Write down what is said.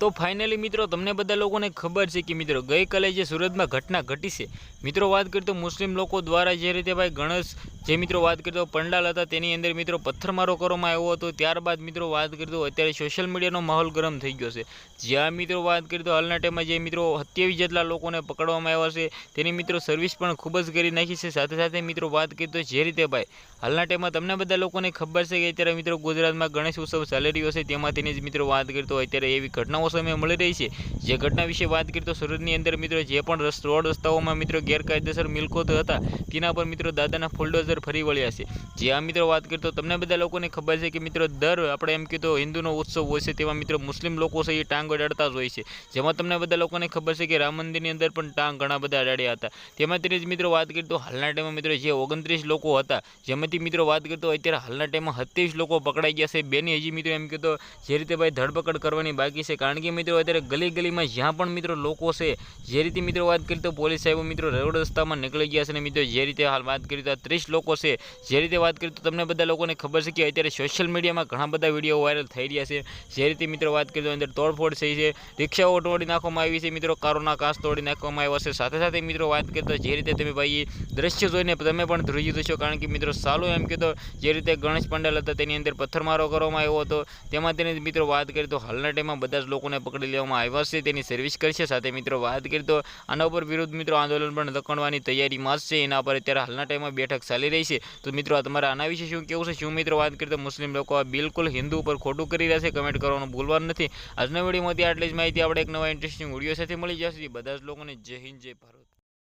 તો ફાઇનલી મિત્રો, તમને બધા લોકોને ખબર છે કે મિત્રો, ગઈકાલે જે સુરતમાં ઘટના ઘટી છે, મિત્રો વાત કરીએ તો મુસ્લિમ લોકો દ્વારા જે રીતે ભાઈ ગણેશ, જે મિત્રો વાત કરીએ તો પંડાલ હતા, તેની અંદર મિત્રો પથ્થરમારો કરવામાં આવ્યો હતો. ત્યારબાદ મિત્રો વાત કરીએ તો અત્યારે સોશિયલ મીડિયાનો માહોલ ગરમ થઈ ગયો છે. જ્યાં મિત્રો વાત કરીએ તો હાલના ટાઈમમાં જે મિત્રો સત્યાવીસ જેટલા લોકોને પકડવામાં આવ્યા છે, તેની મિત્રો સર્વિસ પણ ખૂબ જ કરી નાખી છે. સાથે સાથે મિત્રો વાત કરીએ તો જે રીતે ભાઈ હાલના ટાઈમમાં તમને બધા લોકોને ખબર છે કે અત્યારે મિત્રો ગુજરાતમાં ગણેશ ઉત્સવ ચાલી રહ્યો છે, તેમાં તેની જ મિત્રો વાત કરીએ તો અત્યારે એવી ઘટનાઓ સમય મળી રહી છે. જે ઘટના વિશે વાત કરીએ તો સુરતની અંદર મિત્રો જે પણ રોડ રસ્તાઓમાં મિત્રો ગેરકાયદેસર મિલકતો હતા, તેના પર મિત્રો દાદાના ફુલડોઝર ફરી વળ્યા છે. જે આ મિત્રો વાત કરીએ તો તમને બધા લોકોને ખબર છે કે મિત્રો દર આપણે એમ કીધું હિન્દુનો ઉત્સવ હોય છે તેમાં મિત્રો મુસ્લિમ લોકો છે એ ટાંગ અડાડતા જ હોય છે. જેમાં તમને બધા લોકોને ખબર છે કે રામ મંદિરની અંદર પણ ટાંગ ઘણા બધા અડાડ્યા હતા. તેમાં તેની જ મિત્રો વાત કરીએ તો હાલના ટાઈમમાં મિત્રો જે ઓગણત્રીસ લોકો હતા, જેમાંથી મિત્રો વાત કરતો અત્યારે હાલના ટાઈમમાં સત્યાવીસ લોકો પકડાઈ ગયા છે. બેની હજી મિત્રો એમ કીધું જે રીતે ભાઈ ધરપકડ કરવાની બાકી છે કારણ કે મિત્રો અત્યારે ગલી ગલીમાં જ્યાં પણ મિત્રો લોકો છે, જે રીતે મિત્રો વાત કરી તો પોલીસ સાહેબો મિત્રો રોડ રસ્તામાં નીકળી ગયા છે અને મિત્રો, જે રીતે હાલ વાત કરી તો ત્રીસ લોકો છે, જે રીતે વાત કરી તો તમને બધા લોકોને ખબર છે કે અત્યારે સોશિયલ મીડિયામાં ઘણા બધા વીડિયો વાયરલ થઈ રહ્યા છે. જે રીતે મિત્રો વાત કરી તો અંદર તોડફોડ થઈ છે, રિક્ષાઓ તોડી નાખવામાં આવી છે મિત્રો, કારોના કાચ તોડી નાખવામાં આવ્યા છે. સાથે સાથે મિત્રો વાત કરી તો જે રીતે તમે ભાઈ દ્રશ્ય જોઈને તમે પણ ધ્રુજી જશો, કારણ કે મિત્રો સાલું એમ કીધું જે રીતે ગણેશ પંડાલ હતા તેની અંદર પથ્થરમારો કરવામાં આવ્યો હતો. તેમાં તેની મિત્રો વાત કરી તો હાલના ટાઈમમાં બધા જ લોકોને પકડી લેવામાં આવ્યા છે, તેની સર્વિસ કરશે. સાથે મિત્રો વાત કરીએ તો આના ઉપર વિરુદ્ધ મિત્રો આંદોલન પણ દખણવાની તૈયારીમાં છે. એના પર અત્યારે હાલના ટાઈમમાં બેઠક ચાલી રહી છે. તો મિત્રો તમારે આના વિશે શું કેવું છે? શું મિત્રો વાત કરીએ તો મુસ્લિમ લોકો આ બિલકુલ હિન્દુ ઉપર ખોટું કરી રહ્યા છે કમેન્ટ કરવાનું ભૂલવાનું નથી. આજના વિડીયોમાંથી આટલી જ માહિતી. આપણે એક નવા ઇન્ટરેસ્ટિંગ વીડિયો સાથે મળી જશે. બધા જ લોકોને જય હિન્દ, જય ભારત.